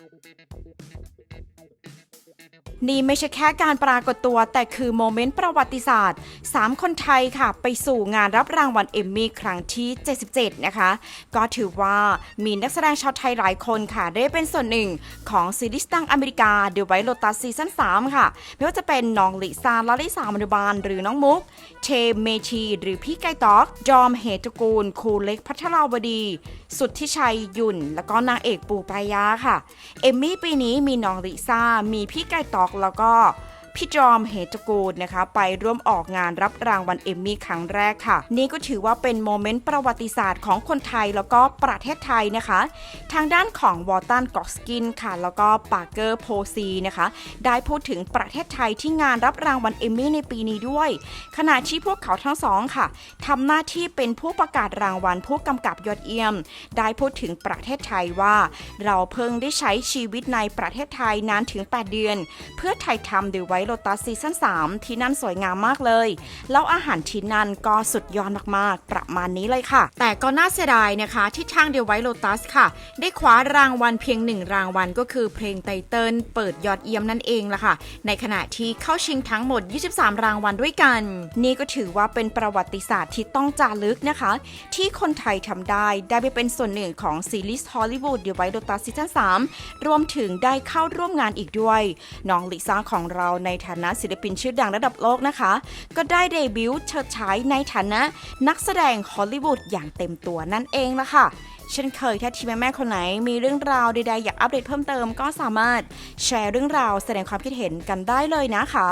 Thank you. นี่ไม่ใช่แค่การปรากฏตัว แต่คือโมเมนต์ประวัติศาสตร์ 3 คนไทยค่ะ ไปสู่งานรับรางวัลเอมมี่ครั้งที่ 77 นะคะ ก็ถือว่ามีนักแสดงชาวไทยหลายคนค่ะ ได้เป็นส่วนหนึ่งของซีรีส์ดังอเมริกา The White Lotus ซีซั่น3ค่ะ ไม่ว่าจะเป็นน้องลิซ่าลาลิสามนุบาล หรือน้องมุก เชมเมชีหรือพี่ไก่ตอกจอมเหตุกูลครูเล็กพัทราวดี สุดที่ชัยยุ่น แล้วก็นางเอกปูปายาค่ะเอมมี่ปีนี้มีน้องลิซ่ามีพี่ไก่ตอกแล้วก็ พี่จอมเหตุกูลนะคะ ไปร่วมออกงานรับรางวัลเอมมี่ครั้งแรกค่ะ นี่ก็ถือว่าเป็นโมเมนต์ประวัติศาสตร์ของคนไทยแล้วก็ประเทศไทยนะคะ ทางด้านของวอลตันกอกสกินค่ะ แล้วก็ปาร์เกอร์โพซีนะคะ ได้พูดถึงประเทศไทยที่งานรับรางวัลเอมมี่ในปีนี้ด้วย ขณะที่พวกเขาทั้งสองค่ะทำหน้าที่เป็นผู้ประกาศรางวัลผู้กำกับยอดเยี่ยม ได้พูดถึงประเทศไทยว่า เราเพิ่งได้ใช้ชีวิตในประเทศไทยนานถึง 8 เดือน เพื่อถ่ายทำดีไว The White Lotus ซีซั่น3 ที่นั่นสวยงามมากเลย แล้วอาหารที่นั่นก็สุดยอดมากๆ ประมาณนี้เลยค่ะ แต่ก็น่าเสียดายนะคะที่ทาง The White Lotus ค่ะ ได้คว้ารางวัลเพียงหนึ่งรางวัลก็คือเพลงไตเติลเปิดยอดเยี่ยมนั่นเองล่ะค่ะ ในขณะที่เข้าชิงทั้งหมด 23 รางวัลด้วยกัน นี่ก็ถือว่าเป็นประวัติศาสตร์ที่ต้องจารึกนะคะ ที่คนไทยทำได้ได้ไปเป็นส่วนหนึ่งของซีรีส์ฮอลลีวูด The White Lotus ซีซั่น3รวมถึงได้เข้าร่วมงานอีกด้วยน้องลิซ่าของเราในในฐานะศิลปินชื่อดังระดับโลกนะคะ ก็ได้เดบิวต์เฉิดฉายในฐานะนักแสดงฮอลลีวูดอย่างเต็มตัวนั่นเองละค่ะเช่นเคยถ้าทีมแม่คนไหนมีเรื่องราวใดๆอยากอัปเดตเพิ่มเติมก็สามารถแชร์เรื่องราวแสดงความคิดเห็นกันได้เลยนะคะ